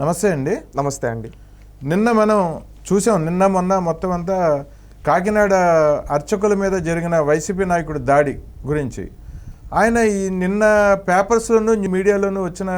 నమస్తే అండి. నమస్తే అండి. నిన్న మనం చూసాం నిన్న మొన్న మొత్తం అంతా కాకినాడ అర్చకుల మీద జరిగిన వైసీపీ నాయకుడు దాడి గురించి. ఆయన ఈ నిన్న పేపర్స్లోను మీడియాలోను వచ్చిన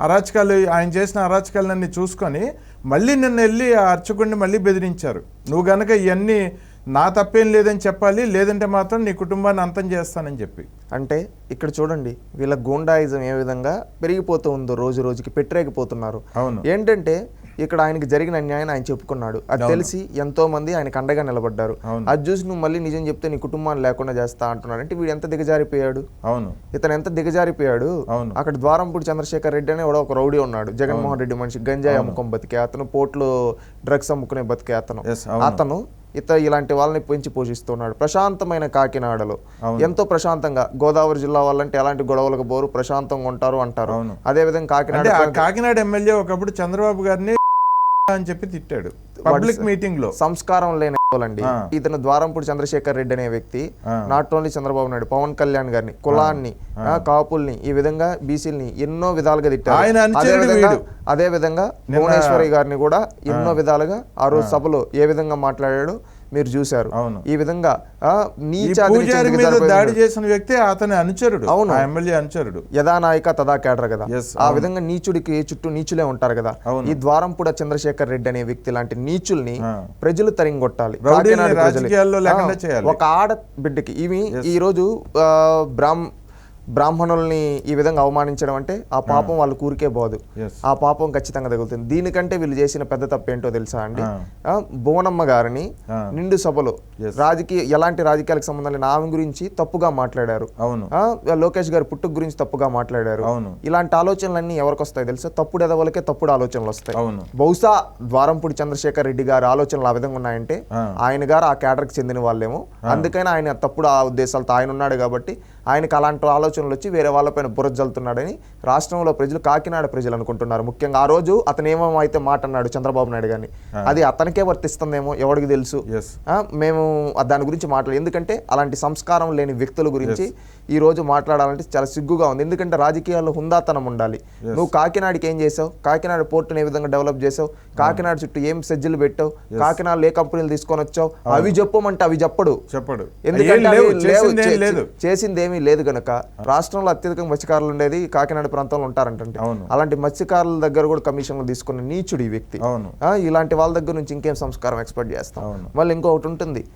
అరాచకాలు ఆయన చేసిన అరాచకాలన్నీ చూసుకొని మళ్ళీ నిన్న వెళ్ళి ఆ అర్చకుడిని మళ్ళీ బెదిరించారు. నువ్వు గనక ఇవన్నీ నా తప్పేం లేదని చెప్పాలి లేదంటే మాత్రం నీ కుటుంబాన్ని అంతం చేస్తానని చెప్పి. అంటే ఇక్కడ చూడండి వీళ్ళ గూండాయిజం ఏ విధంగా పెరిగిపోతూ ఉందో రోజు రోజుకి పెట్టరేగిపోతున్నారు. అవును. ఏంటంటే ఇక్కడ ఆయనకి జరిగిన అన్యాయం ఆయన చెప్పుకున్నాడు. అది తెలిసి ఎంతో మంది ఆయనకు అండగా నిలబడ్డారు. అది చూసి నువ్వు మళ్ళీ నిజం చెప్తే నీ కుటుంబాన్ని లేకుండా చేస్తా అంటున్నాడు. అంటే వీడు ఎంత దిగజారిపోయాడు? అవును. ఇతను ఎంత దిగజారిపోయాడు? అవును. అక్కడ ద్వారంపూడి చంద్రశేఖర్ రెడ్డి అనే ఒక రౌడీ ఉన్నాడు. జగన్మోహన్ రెడ్డి మనిషి గంజాయి అమ్ముకొని బతికే అతను పోర్టులో డ్రగ్స్ అమ్ముకునే బతికే అతను. అతను ఇత ఇలాంటి వాళ్ళని పెంచి పోషిస్తున్నాడు. ప్రశాంతమైన కాకినాడలో. ఎంతో ప్రశాంతంగా గోదావరి జిల్లా వాళ్ళంటే ఎలాంటి గొడవలకు బోరు ప్రశాంతంగా ఉంటారు అంటారు. అవును. అదే విధంగా కాకినాడ కాకినాడ ఎమ్మెల్యే ఒకప్పుడు చంద్రబాబు గారిని అని చెప్పి తిట్టాడు. పబ్లిక్ మీటింగ్లో. సంస్కారం లేని ఆ. ఇతను ద్వారంపూడి చంద్రశేఖర్ రెడ్డి అనే వ్యక్తి. నాట్ ఓన్లీ చంద్రబాబు నాయుడు పవన్ కళ్యాణ్ గారిని కులాన్ని కాపుల్ని ఈ విధంగా బీసీలని ఎన్నో విధాలుగా తిట్టారు. అదే విధంగా భువనేశ్వరి గారిని కూడా ఎన్నో విధాలుగా ఆ రోజు సభలో ఏ విధంగా మాట్లాడాడో మీరు చూశారు అవును. ఈ విధంగా మీద దాడి చేసిన వ్యక్తి అతని అనుచరుడు అవును. ఎమ్మెల్యే అనుచరుడు యథా నాయక తదా కేడర్ కదా ఆ విధంగా నీచుడికి చుట్టూ నీచులే ఉంటారు కదా. ఈ ద్వారంపూడ చంద్రశేఖర్ రెడ్డి అనే వ్యక్తి లాంటి నీచుల్ని. ప్రజలు తరింగొట్టాలి. ఒక ఆడ బిడ్డకి ఇవి ఈ రోజు బ్రాహ్మ బ్రాహ్మణుల్ని ఈ విధంగా అవమానించడం అంటే ఆ పాపం వాళ్ళ కూరికే పోదు. ఆ పాపం ఖచ్చితంగా తగులుతుంది దీనికంటే వీళ్ళు చేసిన పెద్ద తప్పు ఏంటో తెలుసా అండి భువనమ్మ గారిని. నిండు సభలో. రాజకీయ ఎలాంటి రాజకీయాలకు సంబంధం లేని ఆమె గురించి తప్పుగా మాట్లాడారు. అవును. ఆ, లోకేష్ గారి పుట్టుక గురించి తప్పుగా మాట్లాడారు. అవును. ఇలాంటి ఆలోచనలన్నీ ఎవరికి వస్తాయి తెలుసా? తప్పుడు ఎదవలకే తప్పుడు ఆలోచనలు వస్తాయి. అవును. బహుశా ద్వారంపూడి చంద్రశేఖర్ రెడ్డి గారి ఆలోచనలు ఆ విధంగా ఉన్నాయంటే. ఆయన గారు ఆ కేటర్కి చెందిన వాళ్ళేమో. అందుకని ఆయన తప్పుడు ఆ ఉద్దేశాలతో ఆయన ఉన్నాడు కాబట్టి ఆయనకు అలాంటి ఆలోచనలు వచ్చి వేరే వాళ్ళపైన బురద జల్లుతున్నాడని రాష్ట్రంలో ప్రజలు కాకినాడ ప్రజలు అనుకుంటున్నారు. ముఖ్యంగా ఆ రోజు అతను ఏమో అయితే మాట అన్నాడు చంద్రబాబు నాయుడు గారిని అది అతనికే వర్తిస్తుందేమో ఎవరికి తెలుసు? మేము దాని గురించి మాట్లాడు ఎందుకంటే అలాంటి సంస్కారం లేని వ్యక్తుల గురించి ఈ రోజు మాట్లాడాలంటే చాలా సిగ్గుగా ఉంది. ఎందుకంటే రాజకీయాల్లో హుందాతనం ఉండాలి. నువ్వు కాకినాడకి ఏం చేసావు? కాకినాడ పోర్టుని ఏ విధంగా డెవలప్ చేసావు? కాకినాడ చుట్టూ ఏం సెజ్జలు పెట్టావు? కాకినాడలో ఏ కంపెనీలు తీసుకొని వచ్చావు? అవి చెప్పమంటే అవి చెప్పడు. చెప్పడు. ఎందుకంటే ఏం లేవు. అవి లేవు. చేసింది ఏం చే- లేదు. చేసింది ఏమీ లేదు గనక రాష్ట్రంలో అత్యధికంగా మత్స్యకారులు ఉండేది కాకినాడ ప్రాంతంలో ఉంటారంటే. అలాంటి మత్స్యకారుల దగ్గర కూడా కమిషన్లు తీసుకున్న నీచుడు ఈ వ్యక్తి. ఇలాంటి వాళ్ళ దగ్గర నుంచి ఇంకేం సంస్కారం ఎక్స్పెక్ట్ చేస్తాం. మళ్ళీ ఇంకొకటి ఉంటుంది.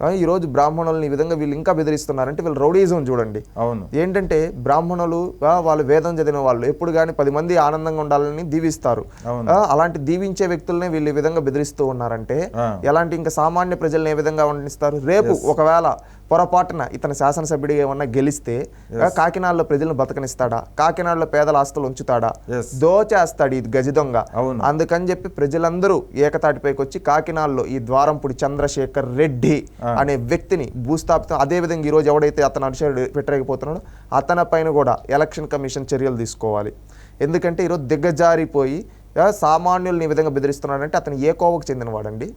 ఆ, ఈ రోజు బ్రాహ్మణుల్ని ఈ విధంగా వీళ్ళు ఇంకా బెదిరిస్తున్నారంటే వీళ్ళు రౌడీజం చూడండి. అవును. ఏంటంటే బ్రాహ్మణులు వాళ్ళు వేదం చదివిన వాళ్ళు ఎప్పుడు కానీ పది మంది ఆనందంగా ఉండాలని దీవిస్తారు. అలాంటి దీవించే వ్యక్తుల్ని వీళ్ళు ఈ విధంగా బెదిరిస్తూ ఉన్నారంటే. ఎలాంటి ఇంకా సామాన్య ప్రజల్ని ఏ విధంగా వండిస్తారు? రేపు ఒకవేళ పొరపాటున ఇతను శాసనసభ్యుడిగా ఏమన్నా గెలిస్తే కాకినాడలో ప్రజలను బతకనిస్తాడా? కాకినాడలో పేదల ఆస్తులు ఉంచుతాడా. దోచేస్తాడు ఈ గజ దొంగ. అవును. అందుకని చెప్పి ప్రజలందరూ ఏకతాటిపైకి వచ్చి కాకినాడలో ఈ ద్వారంపుడి చంద్రశేఖర్ రెడ్డి అనే వ్యక్తిని భూస్థాపితం అదే విధంగా ఈ రోజు ఎవడైతే అతను అనుచరుడు పెట్టలేకపోతున్నాడో అతని పైన కూడా ఎలక్షన్ కమిషన్ చర్యలు తీసుకోవాలి. ఎందుకంటే ఈరోజు దిగ్గజారిపోయి సామాన్యుల్ని ఈ విధంగా బెదిరిస్తున్నాడంటే అతను ఏ కోవకు చెందినవాడండి?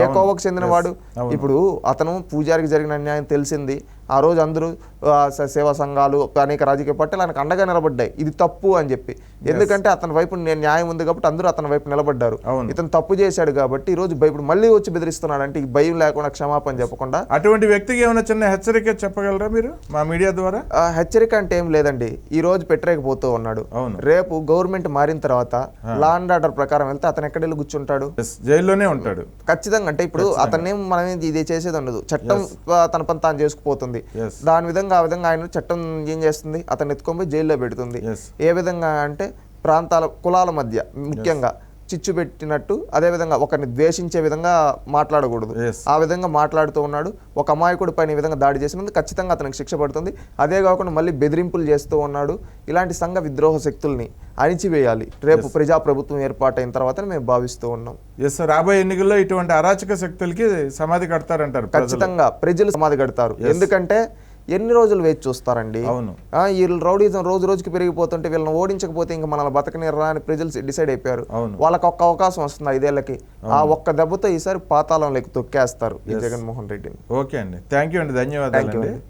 ఏ కోవకు చెందినవాడు. ఇప్పుడు అతను పూజారికి జరిగిన అన్యాయం తెలిసింది. ఆ రోజు అందరూ సేవా సంఘాలు అనేక రాజకీయ పార్టీలు ఆయనకు అండగా నిలబడ్డాయి. ఇది తప్పు అని చెప్పి. ఎందుకంటే అతని వైపు నేను న్యాయం ఉంది కాబట్టి అందరూ అతని వైపు నిలబడ్డారు. అవును. ఇతను తప్పు చేశాడు కాబట్టి ఈ రోజు భయ- ఇప్పుడు మళ్ళీ వచ్చి బెదిరిస్తున్నాడు అంటే ఈ భయం లేకుండా క్షమాపణ చెప్పకుండా. అటువంటి వ్యక్తికి ఏమైనా చిన్న హెచ్చరిక చెప్పగలరా మీరు? మా మీడియా ద్వారా? హెచ్చరిక అంటే ఏం లేదండి. ఈ రోజు పెట్టరేకపోతూ ఉన్నాడు. అవును. రేపు గవర్నమెంట్ మారిన తర్వాత లా అండ్ ఆర్డర్ ప్రకారం వెళ్తే అతను ఎక్కడ వెళ్ళి కూర్చుంటాడు? జైల్లోనే ఉంటాడు. ఖచ్చితంగా. అంటే ఇప్పుడు అతన్నేం మనం ఇది చేసేది ఉండదు. చట్టం తన పని తాను చేసుకుపోతుంది. Yes. దాని విధంగా ఆ విధంగా ఆయన చట్టం ఏం చేస్తుంది? అతను ఎత్తుకొని జైల్లో పెడుతుంది. ఏ విధంగా అంటే ప్రాంతాల కులాల మధ్య ముఖ్యంగా. చిచ్చు పెట్టినట్టు అదే విధంగా ఒకరిని ద్వేషించే విధంగా మాట్లాడకూడదు. ఆ విధంగా మాట్లాడుతూ ఉన్నాడు. ఒక అమాయకుడి పైన ఈ విధంగా దాడి చేసినందుకు ఖచ్చితంగా అతనికి శిక్ష పడుతుంది. అదే కాకుండా మళ్ళీ బెదిరింపులు చేస్తూ ఉన్నాడు. ఇలాంటి సంఘ విద్రోహ శక్తుల్ని అణిచివేయాలి. రేపు ప్రజాప్రభుత్వం ఏర్పాటైన తర్వాత మేము భావిస్తూ ఉన్నాం. ఎస్ రాబోయే ఎన్నికల్లో ఇటువంటి అరాచక శక్తులకి సమాధి కడతారంటారు ఖచ్చితంగా ప్రజలు సమాధి కడతారు. ఎందుకంటే ఎన్ని రోజులు వేచి చూస్తారండి? అవును. వీళ్ళు రౌడీజం రోజు రోజుకి పెరిగిపోతుంటే వీళ్ళని ఓడించకపోతే ఇంకా మనల్ని బతకనిర్రా అని ప్రజలు డిసైడ్ అయిపోయారు. వాళ్ళకి ఒక్క అవకాశం వస్తుంది ఐదేళ్ళకి ఆ ఒక్క దెబ్బతో ఈసారి పాతాళంలోకి తొక్కేస్తారు జగన్మోహన్ రెడ్డిని. ఓకే అండి. థ్యాంక్ యూ అండి. ధన్యవాదాలు.